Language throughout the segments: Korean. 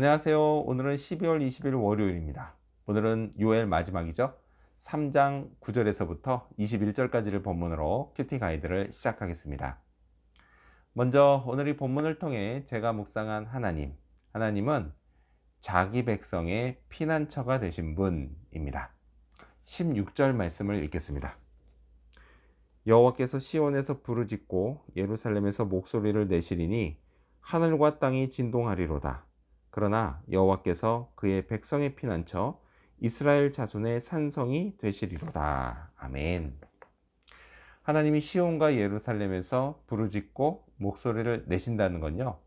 안녕하세요. 오늘은 12월 20일 월요일입니다. 오늘은 요엘 마지막이죠. 3장 9절에서부터 21절까지를 본문으로 큐티 가이드를 시작하겠습니다. 먼저 오늘 이 본문을 통해 제가 묵상한 하나님. 하나님은 자기 백성의 피난처가 되신 분입니다. 16절 말씀을 읽겠습니다. 여호와께서 시온에서 부르짖고 예루살렘에서 목소리를 내시리니 하늘과 땅이 진동하리로다. 그러나 여호와께서 그의 백성의 피난처 이스라엘 자손의 산성이 되시리로다. 아멘. 하나님이 시온과 예루살렘에서 부르짖고 목소리를 내신다는 건요.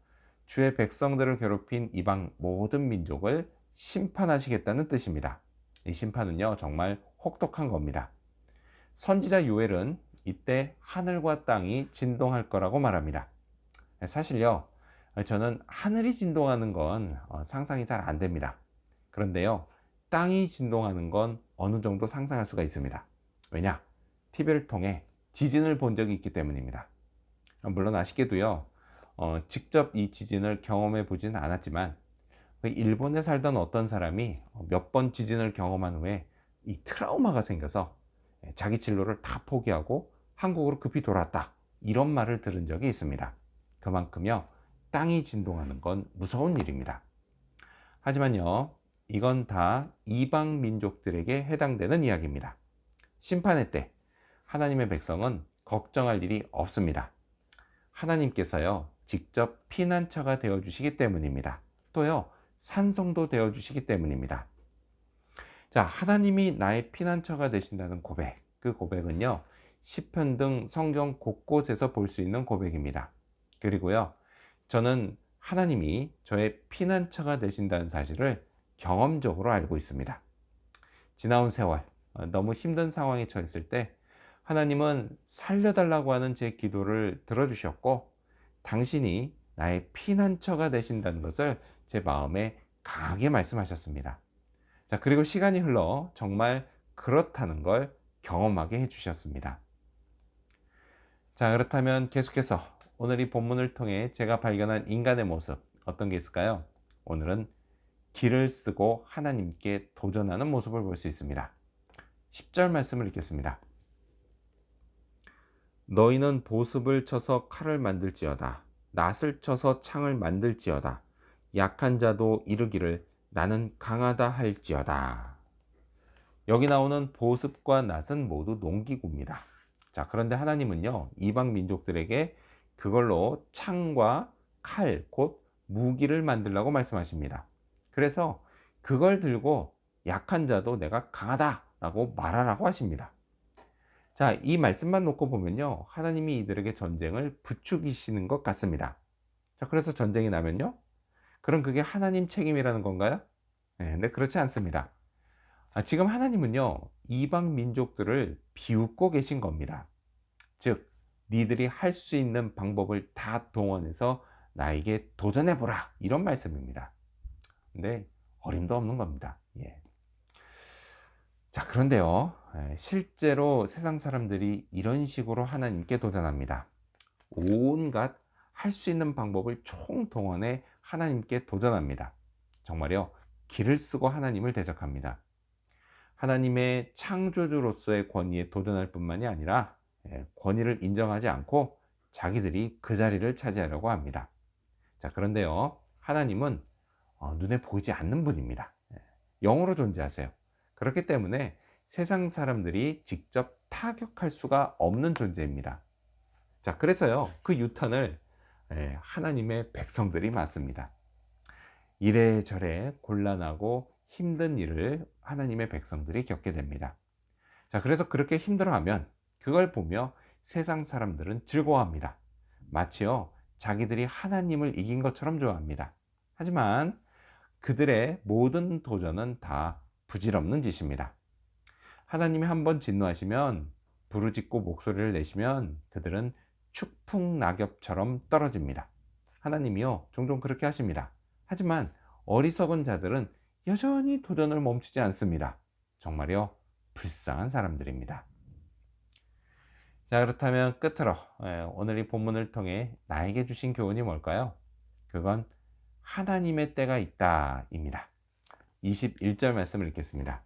주의 백성들을 괴롭힌 이방 모든 민족을 심판하시겠다는 뜻입니다. 이 심판은요, 정말 혹독한 겁니다. 선지자 요엘은 이때 하늘과 땅이 진동할 거라고 말합니다. 사실요, 저는 하늘이 진동하는 건 어, 상상이 잘 안 됩니다. 그런데요, 땅이 진동하는 건 어느 정도 상상할 수가 있습니다. 왜냐? TV를 통해 지진을 본 적이 있기 때문입니다. 물론 아쉽게도요, 어, 직접 이 지진을 경험해 보지는 않았지만, 그 일본에 살던 어떤 사람이 몇 번 지진을 경험한 후에 이 트라우마가 생겨서 자기 진로를 다 포기하고 한국으로 급히 돌아왔다. 이런 말을 들은 적이 있습니다. 그만큼요, 땅이 진동하는 건 무서운 일입니다. 하지만요, 이건 다 이방 민족들에게 해당되는 이야기입니다. 심판의 때 하나님의 백성은 걱정할 일이 없습니다. 하나님께서요, 직접 피난처가 되어 주시기 때문입니다. 또요, 산성도 되어 주시기 때문입니다. 자, 하나님이 나의 피난처가 되신다는 고백. 그 고백은요, 시편 등 성경 곳곳에서 볼 수 있는 고백입니다. 그리고요, 저는 하나님이 저의 피난처가 되신다는 사실을 경험적으로 알고 있습니다. 지나온 세월, 어, 너무 힘든 상황에 처했을 때 하나님은 살려달라고 하는 제 기도를 들어주셨고 당신이 나의 피난처가 되신다는 것을 제 마음에 강하게 말씀하셨습니다. 자, 그리고 시간이 흘러 정말 그렇다는 걸 경험하게 해주셨습니다. 자, 그렇다면 계속해서 오늘 이 본문을 통해 제가 발견한 인간의 모습 어떤 게 있을까요? 오늘은 길을 쓰고 하나님께 도전하는 모습을 볼 수 있습니다. 10절 말씀을 읽겠습니다. 너희는 보습을 쳐서 칼을 만들지어다. 낫을 쳐서 창을 만들지어다. 약한 자도 이르기를 나는 강하다 할지어다. 여기 나오는 보습과 낫은 모두 농기구입니다. 자, 그런데 하나님은요, 이방 민족들에게 그걸로 창과 칼, 곧 무기를 만들라고 말씀하십니다. 그래서 그걸 들고 약한 자도 내가 강하다라고 말하라고 하십니다. 자, 이 말씀만 놓고 보면요. 하나님이 이들에게 전쟁을 부추기시는 것 같습니다. 자, 그래서 전쟁이 나면요. 그럼 그게 하나님 책임이라는 건가요? 네, 근데 그렇지 않습니다. 아, 지금 하나님은요, 이방 민족들을 비웃고 계신 겁니다. 즉, 니들이 할 수 있는 방법을 다 동원해서 나에게 도전해 보라. 이런 말씀입니다. 근데 어림도 없는 겁니다. 예. 자, 그런데요. 예, 실제로 세상 사람들이 이런 식으로 하나님께 도전합니다. 온갖 할 수 있는 방법을 총 동원해 하나님께 도전합니다. 정말요. 길을 쓰고 하나님을 대적합니다. 하나님의 창조주로서의 권위에 도전할 뿐만이 아니라 예, 권위를 인정하지 않고 자기들이 그 자리를 차지하려고 합니다. 자, 그런데요. 하나님은 어, 눈에 보이지 않는 분입니다. 예, 영으로 존재하세요. 그렇기 때문에 세상 사람들이 직접 타격할 수가 없는 존재입니다. 자, 그래서요. 그 유탄을 예, 하나님의 백성들이 맞습니다. 이래저래 곤란하고 힘든 일을 하나님의 백성들이 겪게 됩니다. 자, 그래서 그렇게 힘들어하면 그걸 보며 세상 사람들은 즐거워합니다. 마치요, 자기들이 하나님을 이긴 것처럼 좋아합니다. 하지만 그들의 모든 도전은 다 부질없는 짓입니다. 하나님이 한번 진노하시면 부르짖고 목소리를 내시면 그들은 축풍 낙엽처럼 떨어집니다. 하나님이요, 종종 그렇게 하십니다. 하지만 어리석은 자들은 여전히 도전을 멈추지 않습니다. 정말요, 불쌍한 사람들입니다. 자, 그렇다면 끝으로 예, 오늘 이 본문을 통해 나에게 주신 교훈이 뭘까요? 그건 하나님의 때가 있다 입니다. 21절 말씀을 읽겠습니다.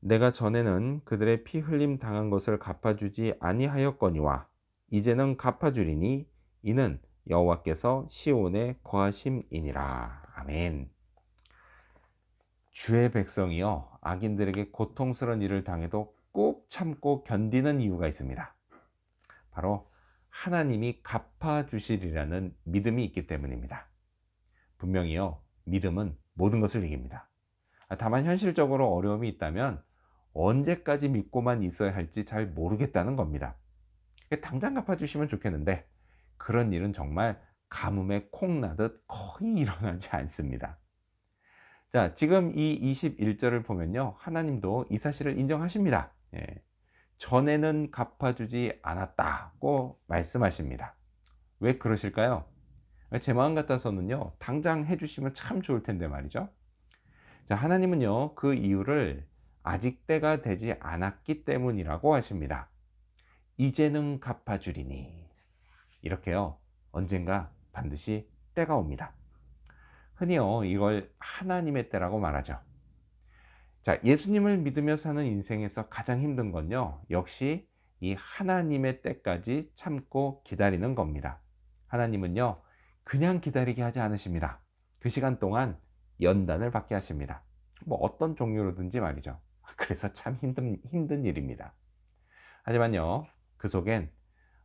내가 전에는 그들의 피 흘림 당한 것을 갚아주지 아니하였거니와 이제는 갚아주리니 이는 여호와께서 시온에 거하심이니라. 아멘. 주의 백성이요 악인들에게 고통스러운 일을 당해도 꼭 참고 견디는 이유가 있습니다. 바로 하나님이 갚아주시리라는 믿음이 있기 때문입니다. 분명히요 믿음은 모든 것을 이깁니다. 다만 현실적으로 어려움이 있다면 언제까지 믿고만 있어야 할지 잘 모르겠다는 겁니다. 당장 갚아주시면 좋겠는데 그런 일은 정말 가뭄에 콩 나듯 거의 일어나지 않습니다. 자, 지금 이 21절을 보면요. 하나님도 이 사실을 인정하십니다. 예. 전에는 갚아주지 않았다고 말씀하십니다. 왜 그러실까요? 제 마음 같아서는요, 당장 해주시면 참 좋을 텐데 말이죠. 자, 하나님은요, 그 이유를 아직 때가 되지 않았기 때문이라고 하십니다. 이제는 갚아주리니. 이렇게요, 언젠가 반드시 때가 옵니다. 흔히요, 이걸 하나님의 때라고 말하죠. 자, 예수님을 믿으며 사는 인생에서 가장 힘든 건요, 역시 이 하나님의 때까지 참고 기다리는 겁니다. 하나님은요, 그냥 기다리게 하지 않으십니다. 그 시간 동안 연단을 받게 하십니다. 뭐 어떤 종류로든지 말이죠. 그래서 참 힘든, 힘든 일입니다. 하지만요, 그 속엔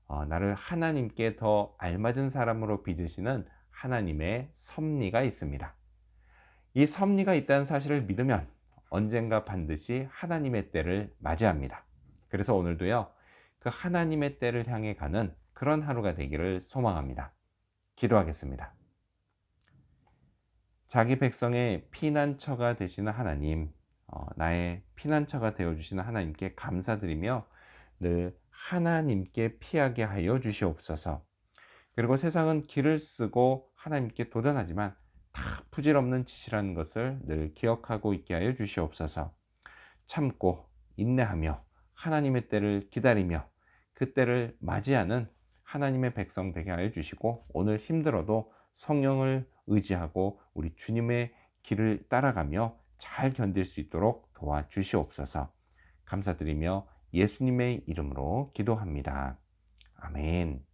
어, 나를 하나님께 더 알맞은 사람으로 빚으시는 하나님의 섭리가 있습니다. 이 섭리가 있다는 사실을 믿으면 언젠가 반드시 하나님의 때를 맞이합니다. 그래서 오늘도요, 그 하나님의 때를 향해 가는 그런 하루가 되기를 소망합니다. 기도하겠습니다. 자기 백성의 피난처가 되시는 하나님, 어, 나의 피난처가 되어주시는 하나님께 감사드리며 늘 하나님께 피하게 하여 주시옵소서. 그리고 세상은 길을 쓰고 하나님께 도전하지만 다 부질없는 짓이라는 것을 늘 기억하고 있게 하여 주시옵소서. 참고 인내하며 하나님의 때를 기다리며 그 때를 맞이하는 하나님의 백성 되게 하여 주시고 오늘 힘들어도 성령을 의지하고 우리 주님의 길을 따라가며 잘 견딜 수 있도록 도와주시옵소서. 감사드리며 예수님의 이름으로 기도합니다. 아멘.